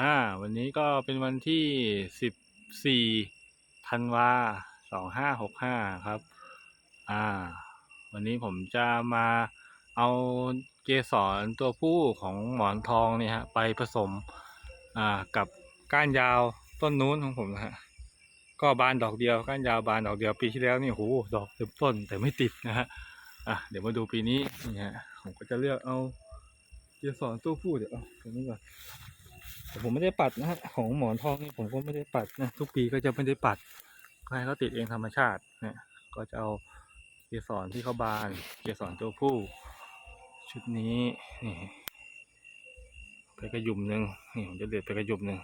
อ่า วันนี้ก็เป็นวันที่สิบสี่ธันวาสองห้าหกห้าครับ อ่า วันนี้ผมจะมาเอาเกสรตัวผู้ของหมอนทองเนี่ยฮะไปผสม อ่า กับก้านยาวต้นนู้นของผมนะฮะ ก็บานดอกเดียวก้านยาวบานดอกเดียวปีที่แล้วนี่โหดอกเต็มต้นแต่ไม่ติดนะฮะ อะ เดี๋ยวมาดูปีนี้นี่ฮะ ผมก็จะเลือกเอาเกสรตัวผู้เดี๋ยวเอาตัวนี้ก่อน แต่ผมไม่ได้ปัดนะฮะของหมอนทองนี่ผมก็ไม่ได้ปัดนะทุกปีก็จะไม่ได้ปัดให้เขาติดเองธรรมชาติเนี่ยก็จะเอาเกสรที่เขาบานเกสรตัวผู้ ชุดนี้นี่ไปกระยุมหนึ่งนี่ผมจะเด็ดไปกระยุมหนึ่ง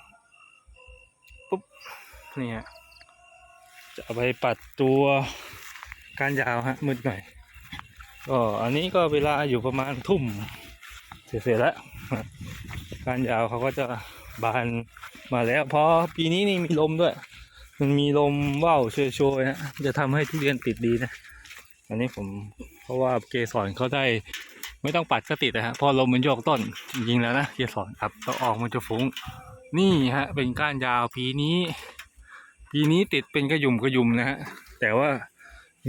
ปุ๊บนี่ฮะจะเอาไปปัดตัวกานยาวฮะมืดหน่อยก็อันนี้ก็เวลาอยู่ประมาณทุ่มเสร็จแล้วการยาวเขาก็จะ บานมาแล้วเพราะปีนี้นี่มีลมด้วย มันมีลมว่าวโชยๆนะจะทำให้ทุเรียนติดดีนะ อันนี้ผมเพราะว่าเกสรเขาได้ไม่ต้องปัดก็ติดนะฮะพอลมมันโยกต้นจริงแล้วนะเกสรครับต้องออกมันจะฟุ้ง นี่ฮะ เป็นก้านยาวปีนี้ ปีนี้ติดเป็นกระยุมกระยุมนะฮะแต่ว่า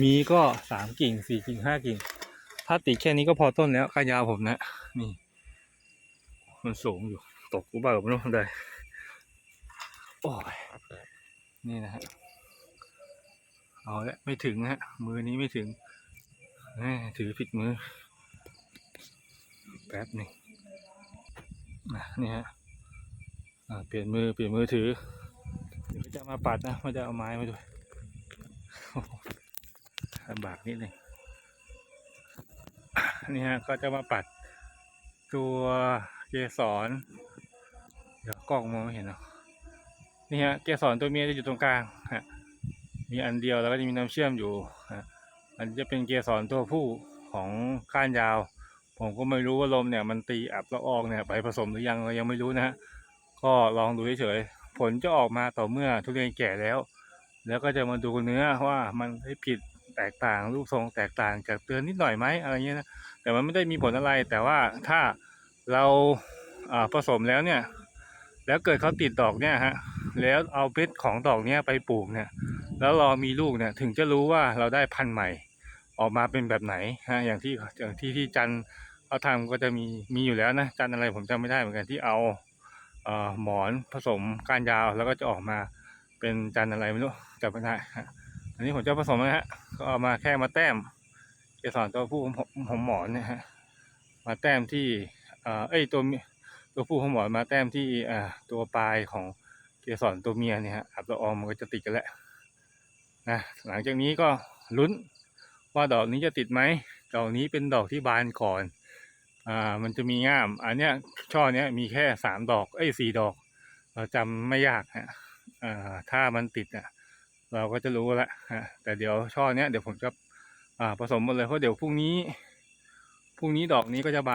มีก็สามกิ่งสี่กิ่งห้ากิ่ง ถ้าติดแค่นี้ก็พอต้นแล้วก้านยาวผมนะนี่ มันสูงอยู่ ตกกูบ้ากับไม่รู้ทำได้ โอ้ย นี่นะฮะ เอาละไม่ถึงฮะ มือนี้ไม่ถึง ถือผิดมือ แป๊บหนึ่งนี่ฮะอ่าเปลี่ยนมือเปลี่ยนมือถือ เดี๋ยวจะมาปัดนะม่ได้เอาไม้มาด้วยลำบากนิดหนึ่งนี่ฮะก็จะมาปัดตัวเกสร เดี๋ยวกล้องมองไม่เห็นเนาะนี่ฮะเกสรตัวเมียจะอยู่ตรงกลางฮะมีอันเดียวแล้วก็จะมีน้ำเชื่อมอยู่ฮะอันจะเป็นเกสรตัวผู้ของก้านยาว ผมก็ไม่รู้ว่าลมเนี่ยมันตีอับละอองเนี่ยไปผสมหรือยังเรายังไม่รู้นะฮะก็ลองดูเฉยๆผลจะออกมาต่อเมื่อทุเรียนแก่แล้ว แล้วก็จะมาดูเนื้อว่ามันได้ผิดแตกต่างรูปทรงแตกต่างจากเตือนนิดหน่อยไหมอะไรเงี้ยนะแต่มันไม่ได้มีผลอะไรแต่ว่าถ้าเราผสมแล้วเนี่ย แล้วเกิดเขาติดดอกเนี่ยฮะแล้วเอาเพชรของดอกเนี้ยไปปลูกเนี่ย แล้วรอมีลูกเนี่ยถึงจะรู้ว่าเราได้พันธุ์ใหม่ ออกมาเป็นแบบไหนฮะอย่างที่อย่างที่ที่จันเขาทำก็จะมีมีอยู่แล้วนะจันอะไรผมจำไม่ได้เหมือนกันที่เอาเอ่อหมอนผสมก้านยาวแล้วก็จะออกมาเป็นจันอะไรไม่รู้จำไม่ได้ฮะอันนี้ผมจะผสมนะฮะก็เอามาแค่มาแต้มเกสรตัวผู้ของผมของหมอนเนี่ยฮะมาแต้มที่เอ่อเอ้ตัวมี ตัวผู้ของหมอนมาแต้มที่ตัวปลายของเกสรตัวเมียเนี่ยฮะอับละอองมันก็จะติดกันแหล้วนะหลังจากนี้ก็ลุ้นว่าดอกนี้จะติดไหมดอกนี้เป็นดอกที่บานก่อนอ่ามันจะมีง่าม อันเนี้ยช่อเนี้ยมีแค่สามดอกเอ้ยสี่ดอก เราจำไม่ยากฮะอ่าถ้ามันติดอะเราก็จะรู้ล้วฮะแต่เดี๋ยวช่อเนี้ยเดี๋ยวผมจะอ่าผสมหมดเลยเพราะเดี๋ยวพรุ่งนี้พรุ่งนี้ดอกนี้ก็จะบาน